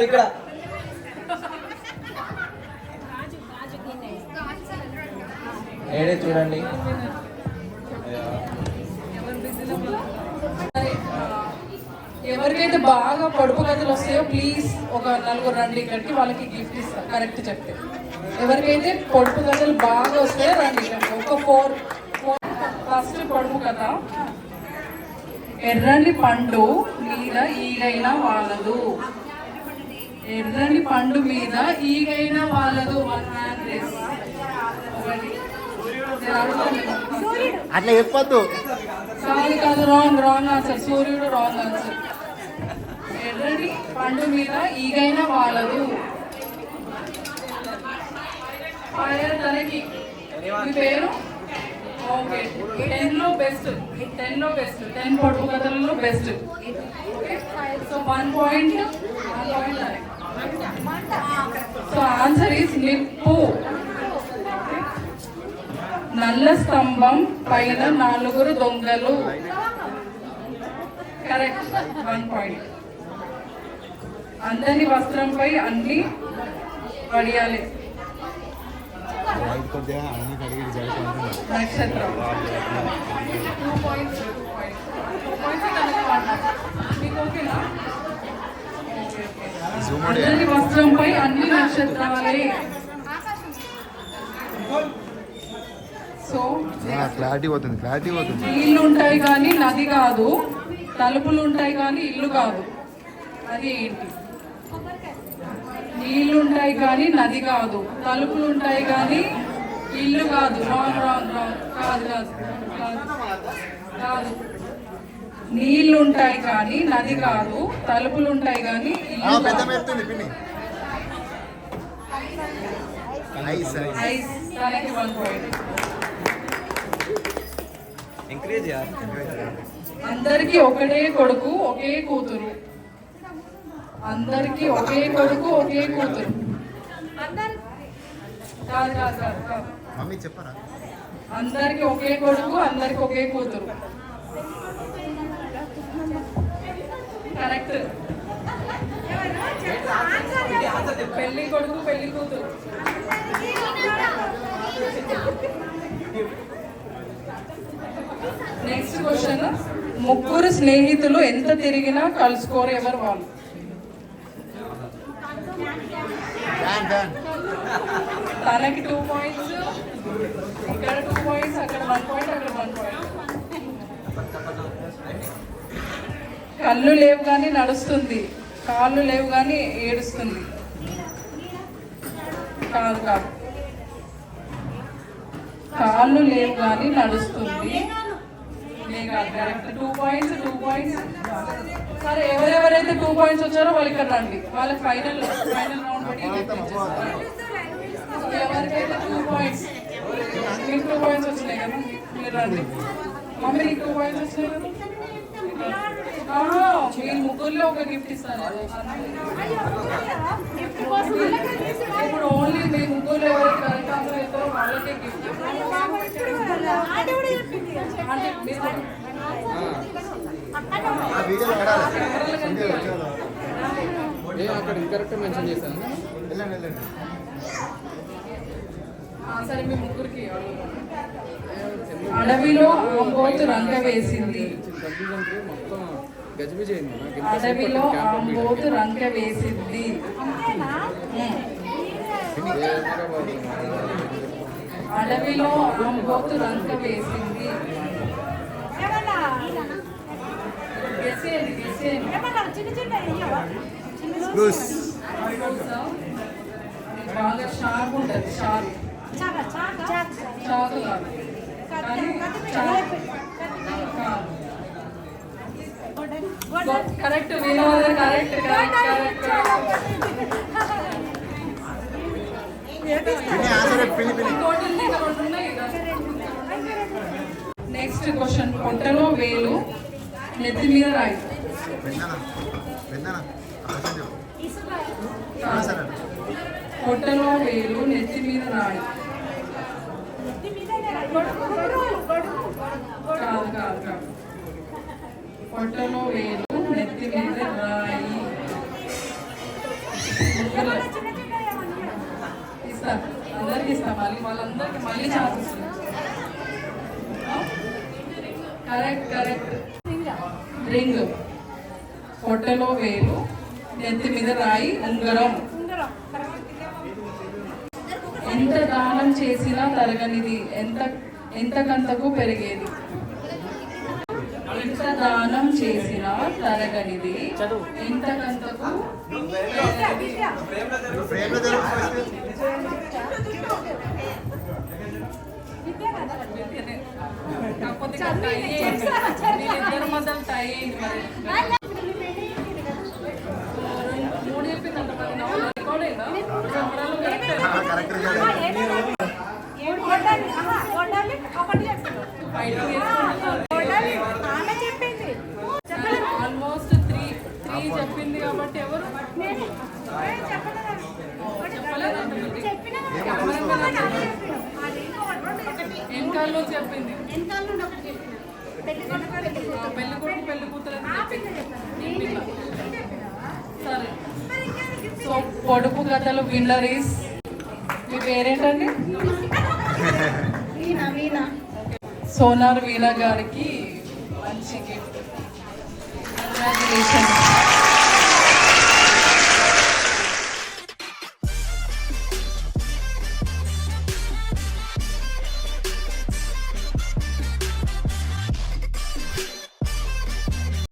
ఉన్నారు ఇక్కడ. ఏడే చూడండి. ఎవరికైతే బాగా పొడుపు గదులు వస్తాయో ప్లీజ్ ఒక నలుగురు రండి ఇక్కడికి వాళ్ళకి గిఫ్ట్ ఇస్తారు కరెక్ట్ చెప్తే. ఎవరికైతే పొడుపు గదులు బాగా వస్తాయో రండి ఇక్కడికి. ఒక ఫోర్ ఫస్ట్ పొడుపు కథ ఎర్రని పండు మీద ఈగైన వాళ్ళదు ఎర్రని పండు మీద ఈగైన వాళ్ళదు వన్ రేస్. అట్లా చెప్పొద్దు. కాదు కాదు రాంగ్ రాంగ్ ఆన్సర్ సూర్యుడు రాంగ్ ఆన్సర్ ఎర్రని పండు మీద ఈగైనా ఫైర్ తనకి. మీ పేరు? ఓకే. టెన్లో బెస్ట్ టెన్లో బెస్ట్ టెన్ పొడుపు కథలలో best so one point one point so answer is నిప్పు. నల్ల స్తంభం పైన నాలుగురు దొంగలు. కరెక్ట్ వన్ పాయింట్ అందరి వస్త్రంపై అన్ని పడియాలి నక్షత్రం. మీకు ఓకేనా? అందరి వస్త్రంపై అన్ని నక్షత్రాలే. సో క్లారిటీ పోతుంది క్లారిటీ పోతుంది. నీళ్ళు ఉంటాయి కానీ నది కాదు తలుపులు ఉంటాయి కానీ ఇల్లు కాదు. అది ఏంటి? నీళ్ళు ఉంటాయి కానీ నది కాదు తలుపులు ఉంటాయి కానీ ఇల్లు కాదు. రాంగ్ రాంగ్ రాంగ్ కాదు కాదు. కాదు. నీళ్ళు ఉంటాయి కానీ నది కాదు తలుపులు ఉంటాయి కానీ అందరికి ఒకటే కొడుకు ఒకే కూతురు. అందరికి ఒకే కొడుకు ఒకే కూతురు. కాదు కాదు కాదు అందరికి ఒకే కొడుకు అందరికి ఒకే కూతురు. కరెక్ట్. పెళ్ళి కొడుకు పెళ్ళి కూతురు. నెక్స్ట్ క్వశ్చన్ ముగ్గురు స్నేహితులు ఎంత తిరిగినా కలుసుకోరు ఎవరు వాళ్ళు? తనకి టూ పాయింట్స్ ఇక్కడ టూ పాయింట్స్ అక్కడ వన్ పాయింట్ కళ్ళు లేవు కానీ నడుస్తుంది. కాళ్ళు లేవు కానీ ఏడుస్తుంది. కాదు కాదు. కాళ్ళు లేవు కానీ నడుస్తుంది. టూ పాయింట్స్ టూ పాయింట్స్ సరే ఎవరెవరైతే టూ పాయింట్స్ వచ్చారో వాళ్ళు ఇక్కడ రండి. వాళ్ళకి ఫైనల్ ఫైనల్ రౌండ్ పెట్టి ఎవరికైతే టూ పాయింట్స్ మీకు టూ పాయింట్స్ వచ్చినాయి కదా మీరు రండి. మమ్మీ టూ పాయింట్స్ వచ్చినాయి కదా? ఆహా, మీరు ముగ్గురులో ఒక గిఫ్ట్ ఇస్తాను ఇప్పుడు ఓన్లీ మీ ముగ్గురు ఎవరైతే కరెక్ట్ ఆన్సర్ ఇస్తారో వాళ్ళకే గిఫ్ట్ అంటే మీరు ఆ వీడియోలో పడాలి వీడియో వచ్చేవాళ్ళు. అక్కడ ఇంకరెక్ట్ మెన్షన్ చేశాను వెళ్ళండి వెళ్ళండి ఆ, సరే మీ ముగ్గురికి అడవిలో ఆంబోతు రంగ వేసింది. అడవిలో ఆంబోతు రంగ వేసింది. అడవిలో ఆంబోతు రంగ వేసింది. బాగా షార్ప్ ఉంటుంది షార్ప్. చాకు కరెక్ట్ వినోద కరెక్ట్ కరెక్ట్ నెక్స్ట్ క్వశ్చన్ పొట్టలో వేలు నెత్తి మీద రాయి. పొట్టలో వేలు నెత్తి మీద రాయి. కాదు కాదు కాదు పొట్టలో వేలు నెత్తి మీద రాయి ముగ్గురు ఇస్తా అందరికి ఇస్తా మళ్ళీ వాళ్ళందరికి మళ్ళీ ఛాన్స్ ఇస్తాను కరెక్ట్ కరెక్ట్ రింగ్ పొట్టలో వేలు నెత్తి మీద రాయి ఉంగరం ఎంత దానం చేసినా తరగనిది ఎంత ఎంతకంతకు పెరిగేది? ఎంత దానం చేసినా తరగనిది ఎంతకంతకు కాకపోతే ఆల్మోస్ట్ త్రీ త్రీ చెప్పింది కాబట్టి ఎవరు? వెనకాల్లో చెప్పింది. ఆ, పెళ్ళి కొడుకు పెళ్ళి కూతురు అని చెప్పింది. సరే. సో పొడుపు కథలు విన్నరీస్ మీ పేరేంటండి? సోనార్ వీణ గారికి మంచి గిఫ్ట్ కంగ్రాచులేషన్స్